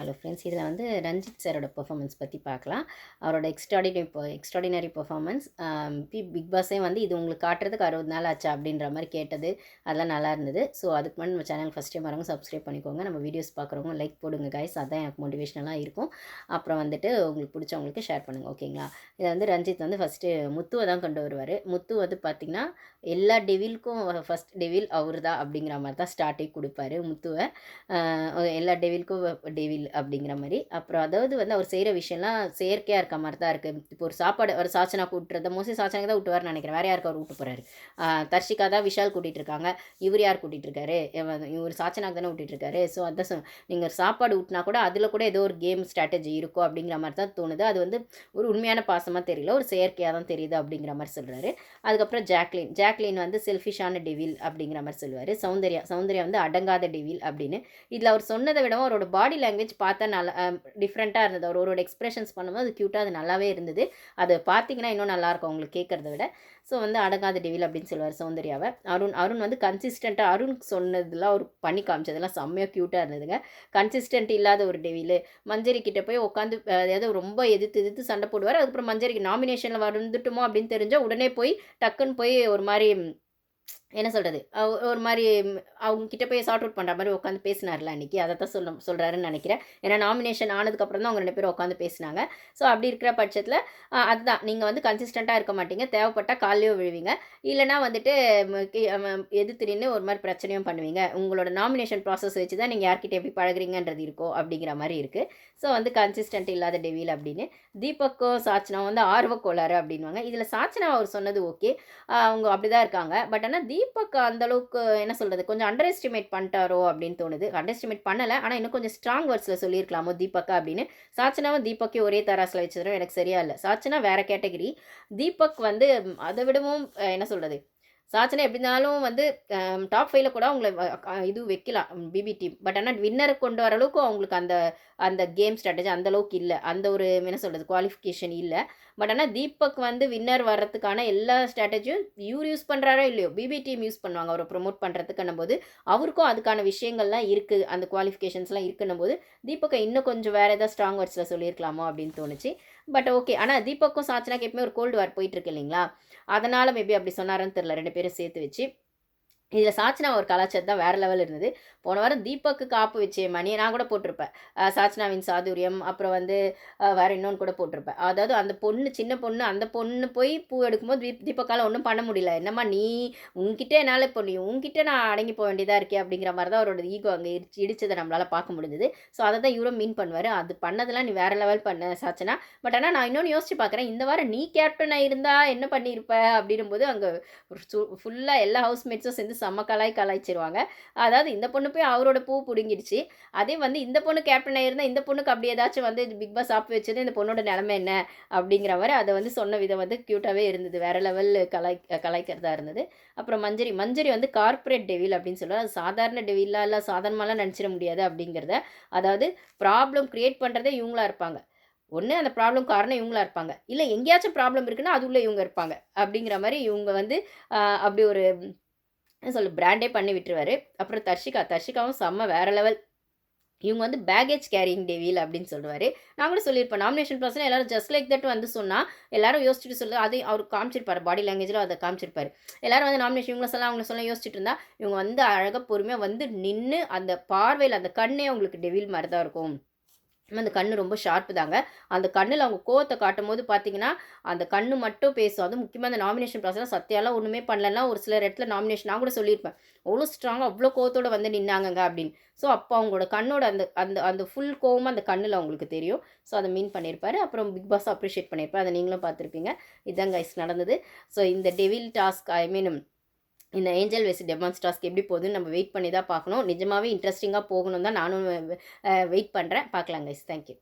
Hello friends இதில் வந்து ரஞ்சித் சாரோட பெர்ஃபார்மன்ஸ் பற்றி பார்க்கலாம். அவரோட extraordinary extraordinary performance B big பாஸே வந்து இது உங்களுக்கு காட்டுறதுக்கு அறுபது நாள் ஆச்சா அப்படின்ற மாதிரி கேட்டது. அதெல்லாம் நல்லா இருந்தது. ஸோ அதுக்கு முன்னாடி நம்ம சேனல் ஃபஸ்ட் டைம் வரவங்க சப்ஸ்கிரைப் பண்ணிக்கோங்க. நம்ம வீடியோஸ் பார்க்குறவங்க லைக் போடுங்க கைஸ் அதான் எனக்கு மோட்டிவேஷனலாக இருக்கும். அப்புறம் வந்துட்டு உங்களுக்கு பிடிச்சவங்களுக்கு ஷேர் பண்ணுங்கள் ஓகேங்களா இதை வந்து ரஞ்சித் வந்து ஃபஸ்ட்டு முத்துவை தான் கொண்டு வருவார். முத்து வந்து பார்த்திங்கன்னா எல்லா டெவிலுக்கும் ஃபஸ்ட் டெவில் அவர் தான் அப்படிங்கிற மாதிரி தான் ஸ்டார்டே கொடுப்பாரு முத்துவை. எல்லா டெவிலுக்கும் டெவில் அப்படிங்கிற மாதிரி. அப்புறம் அதாவது வந்து அவர் செய்கிற விஷயம்லாம் செயற்கையாக இருக்க மாதிரி தான் இருக்குது இப்போ ஒரு சாப்பாடு ஒரு சாச்சனா கூட்டுறத மோஸ்ட்லி சாச்சனாக்கு தான் விட்டுவார்னு நினைக்கிறேன். வேறு யாருக்கு அவர் விட்டு போகிறாரு தர்ஷிகா தான் விஷால் கூட்டிகிட்டு இருக்காங்க. இவர் யார் கூட்டிகிட்டு இருக்காரு? இவர் சாச்சனாக்கு தானே விட்டுட்டு இருக்காரு. ஸோ அதான் சொ நீங்கள் சாப்பாடு ஊட்டினா கூட அதில் கூட ஏதோ ஒரு கேம் ஸ்ட்ராட்டஜி இருக்கும் அப்படிங்கிற மாதிரி தான் தோணுது. அது வந்து ஒரு உண்மையான பாசமாக தெரியல. ஒரு செயற்கையாக தான் தெரியுது அப்படிங்கிற மாதிரி சொல்கிறாரு அதுக்கப்புறம் ஜாக்லின் ஜாக்லின் வந்து செல்ஃபிஷான டெவில் அப்படிங்கிற மாதிரி சொல்லுவார். சௌந்தர்யா சௌந்தர்யா வந்து அடங்காத டெவில் அப்படின்னு. இதில் அவர் சொன்னதை விடவும் அவரோட பாடி லாங்குவேஜ் பார்த்தா நல்லா டிஃப்ரெண்ட்டாக இருந்தது. அவர் அவரோட எக்ஸ்பிரஷன்ஸ் பண்ணும்போது அது க்யூட்டாக அது நல்லாவே இருந்தது. அதை பார்த்தீங்கன்னா இன்னும் நல்லாயிருக்கும் உங்களுக்கு கேட்குறத விட. ஸோ வந்து அடங்காத டெவில் அப்படின்னு சொல்லுவார் சௌந்தர்யாவை. அருண் அருண் வந்து கன்சிஸ்டண்ட்டாக அருண் சொன்னதெல்லாம் அவர் பண்ணி காமிச்சதெல்லாம் செம்மையாக க்யூட்டாக இருந்ததுங்க. கன்சிஸ்டன்ட் இல்லாத ஒரு டெவிலு மஞ்சரிக்கிட்ட போய் உட்காந்து அதாவது ரொம்ப எதிர்த்து எதிர்த்து சண்டை போடுவார். அதுக்கப்புறம் மஞ்சரிக்கு நாமினேஷனில் வந்துட்டுமோ அப்படின்னு தெரிஞ்சால் உடனே போய் டக்குன்னு போய் ஒரு மாதிரி என்ன சொல்கிறது ஒரு மாதிரி அவங்க கிட்ட போய் சார்ட் அவுட் பண்ணுற மாதிரி உட்காந்து பேசினார்ல அன்றைக்கி அதை தான் சொல்ல சொல்கிறாருன்னு நினைக்கிறேன். ஏன்னா நாமினேஷன் ஆனதுக்கப்புறம் தான் அவங்க ரெண்டு பேரும் உட்காந்து பேசினாங்க. ஸோ அப்படி இருக்கிற பட்சத்தில் அதுதான். நீங்கள் வந்து கன்சிஸ்டண்ட்டாக இருக்க மாட்டீங்க. தேவைப்பட்டால் காலையோ விழுவீங்க. இல்லைனா வந்துட்டு எதிர்த்துறின்னு ஒரு மாதிரி பிரச்சனையும் பண்ணுவீங்க. உங்களோட நாமினேஷன் ப்ராசஸ் வச்சு தான் நீங்கள் யார்கிட்ட எப்படி பழகுறீங்கன்றது இருக்கோ அப்படிங்கிற மாதிரி இருக்குது ஸோ வந்து கன்சிஸ்டன்ட் இல்லாத டெவியில் அப்படின்னு. தீபக்கோ சாச்சனா வந்து ஆர்வ கோளாறு அப்படின்வாங்க இதில் சாச்சனா அவர் சொன்னது ஓகே அவங்க அப்படி தான் இருக்காங்க. பட் ஆனால் தீபக் அந்தளவுக்கு என்ன சொல்கிறது கொஞ்சம் அண்டர் எஸ்டிமேட் பண்ணிட்டாரோ அப்படின்னு தோணுது. அண்டர் எஸ்டிமேட் பண்ணலை ஆனால் இன்னும் கொஞ்சம் ஸ்ட்ராங் வேர்ட்ஸில் சொல்லியிருக்கலாமோ தீபக்கா அப்படின்னு. சாச்சனாவும் தீபக்கே ஒரே தராசில் வச்சதும் எனக்கு சரியா இல்லை. சாச்சனா வேறு கேட்டகிரி தீபக் வந்து அதை விடவும் என்ன சொல்கிறது சாச்சனை எப்படினாலும் வந்து டாப் ஃபைவ்ல கூட அவங்கள இது வைக்கலாம் பிபி டீம் பட் ஆனால் வின்னர் கொண்டு வர அளவுக்கு அவங்களுக்கு அந்த அந்த கேம் ஸ்ட்ராட்டஜி அந்த அளவுக்கு இல்லை. அந்த ஒரு என்ன சொல்கிறது குவாலிஃபிகேஷன் இல்லை. பட் ஆனால் தீபக் வந்து வின்னர் வர்றதுக்கான எல்லா ஸ்ட்ராட்டஜியும் இவர் யூஸ் பண்ணுறாரோ இல்லையோ பிபி டீம் யூஸ் பண்ணுவாங்க. அவரை ப்ரொமோட் பண்ணுறதுக்குன்னும் போது அவருக்கும் அதுக்கான விஷயங்கள்லாம் இருக்குது அந்த குவாலிஃபிகேஷன்ஸ்லாம் இருக்குன்னும் போது தீபக்கை இன்னும் கொஞ்சம் வேறு ஏதாவது ஸ்ட்ராங் வேர்ட்ஸில் சொல்லியிருக்கலாமோ அப்படின்னு தோணுச்சு. பட் ஓகே ஆனால் தீபக்கும் சாச்சனாக்கு எப்பவுமே ஒரு கோல்டு வார் போயிட்டுருக்கு இல்லைங்களா? அதனால் மேபி அப்படி சொன்னாரன்னு தெரில ரெண்டு பேரும் சேர்த்து வச்சு இதில் சாச்சனா ஒரு கலாச்சாரம் தான் வேறு லெவல் இருந்தது. போன வாரம் தீபக்கு காப்பு வச்சே மணி நான் கூட போட்டிருப்பேன். சாச்சனாவின் சாதுரியம் அப்புறம் வந்து வேறு இன்னொன்று கூட போட்டிருப்பேன். அதாவது அந்த பொண்ணு சின்ன பொண்ணு அந்த பொண்ணு போய் பூ எடுக்கும்போது தீப் தீபக்கால் ஒன்றும் பண்ண முடியல. என்னம்மா நீ உங்ககிட்ட என்னால் இப்போ நீ உங்ககிட்ட நான் அடங்கி போக வேண்டியதாக இருக்கே அப்படிங்கிற மாதிரி தான் அவரோட ஈகோ அங்கே இடிச்சு இடிச்சதை நம்மளால் பார்க்க முடிஞ்சது. ஸோ அதை தான் இவரும் மீன் பண்ணுவார். அது பண்ணதெல்லாம் நீ வேறு லெவல் பண்ண சாச்சனா. பட் ஆனால் நான் இன்னொன்று யோசிச்சு பார்க்குறேன். இந்த வாரம் நீ கேப்டனாக இருந்தால் என்ன பண்ணியிருப்ப அப்படின்னும் போது அங்கே ஃபுல்லாக எல்லா ஹவுஸ்மேட்ஸும் சேர்ந்து செம்ம கலாய் கலாய்ச்சிருவாங்க. அதாவது இந்த பொண்ணு போய் அவரோட பூ பிடுங்கிடுச்சு. அதே வந்து இந்த பொண்ணு கேப்டன் இருந்தால் இந்த பொண்ணுக்கு அப்படி ஏதாச்சும் வந்து பிக் பாஸ் ஆப் வச்சது இந்த பொண்ணோட நிலமை என்ன அப்படிங்கிற மாதிரி அதை வந்து சொன்ன விதம் வந்து க்யூட்டாகவே இருந்தது. வேறு லெவல் கலாய் கலாய்க்கிறதா இருந்தது. அப்புறம் மஞ்சரி மஞ்சரி வந்து கார்ப்பரேட் டெவில் அப்படின்னு சொல்லுவாங்க. அது சாதாரண டெவிலாக இல்லை சாதாரணமாலாம் நினச்சிட முடியாது அப்படிங்கிறத. அதாவது ப்ராப்ளம் க்ரியேட் பண்ணுறதே இவங்களா இருப்பாங்க. ஒன்று அந்த ப்ராப்ளம் காரணம் இவங்களா இருப்பாங்க. இல்லை எங்கேயாச்சும் ப்ராப்ளம் இருக்குன்னா அது உள்ளே இவங்க இருப்பாங்க. அப்படிங்கிற மாதிரி இவங்க வந்து அப்படி ஒரு சொல்லு பிராண்டே பண்ணி விட்டுருவாரு. அப்புறம் தர்ஷிகா தர்ஷிகாவும் செம்ம வேறு லெவல் இவங்க வந்து பேகேஜ் கேரிங் டெவில் அப்படின்னு சொல்லுவார். நான் கூட சொல்லியிருப்பேன் நாமினேஷன் ப்ராசஸ் எல்லாரும் ஜஸ்ட் லைக் தட் வந்து சொன்னால் எல்லாரும் யோசிச்சுட்டு சொல்லு அது அவர் காமிச்சிருப்பார் பாடி லாங்குவேஜில் அதை காமிச்சிருப்பார். எல்லாரும் வந்து நாமினேஷன் இவங்கள சொல்லலாம் அவங்கள சொல்லலாம் யோசிச்சுட்டு இருந்தா இவங்க வந்து அழகாக பொறுமையாக வந்து நின்று அந்த பார்வையில் அந்த கண்ணே அவங்களுக்கு டெவில் மாதிரி தான் இருக்கும். அந்த கண்ணு ரொம்ப ஷார்ப்பு தாங்க. அந்த கண்ணில் அவங்க கோவத்தை காட்டும் போது பார்த்தீங்கன்னா அந்த கண்ணு மட்டும் பேசும். அதுவும் முக்கியமாக அந்த நாமினேஷன் ப்ராசஸ் சத்தியாலாம் ஒன்றுமே பண்ணலன்னா ஒரு சில இடத்துல நாமினேஷன் நான் கூட சொல்லியிருப்பேன். அவ்வளோ ஸ்ட்ராங்காக அவ்வளோ கோவத்தோடு வந்து நின்னாங்கங்க அப்படின்னு. ஸோ அப்போ அவங்களோட கண்ணோட அந்த அந்த அந்த ஃபுல் கோவம் அந்த கண்ணில் அவங்களுக்கு தெரியும். ஸோ அதை மீன் பண்ணியிருப்பாரு. அப்புறம் பிக் பாஸ் அப்ரிஷியேட் பண்ணியிருப்பார். அதை நீங்களும் பார்த்துருப்பீங்க. இதுதான் கைஸ் நடந்தது. ஸோ இந்த டெவில் டாஸ்க் ஐ மீன் இந்த ஏஞ்சல் வெஸ் டெமான்ஸ்டாஸ்க்கு எப்படி போகுதுன்னு நம்ம வெயிட் பண்ணி தான் பார்க்கணும். நிஜமாகவே இன்ட்ரெஸ்டிங்காக போகணும் தான் நானும் வெயிட் பண்ணுறேன் பார்க்கலாம் கைஸ் தேங்க்யூ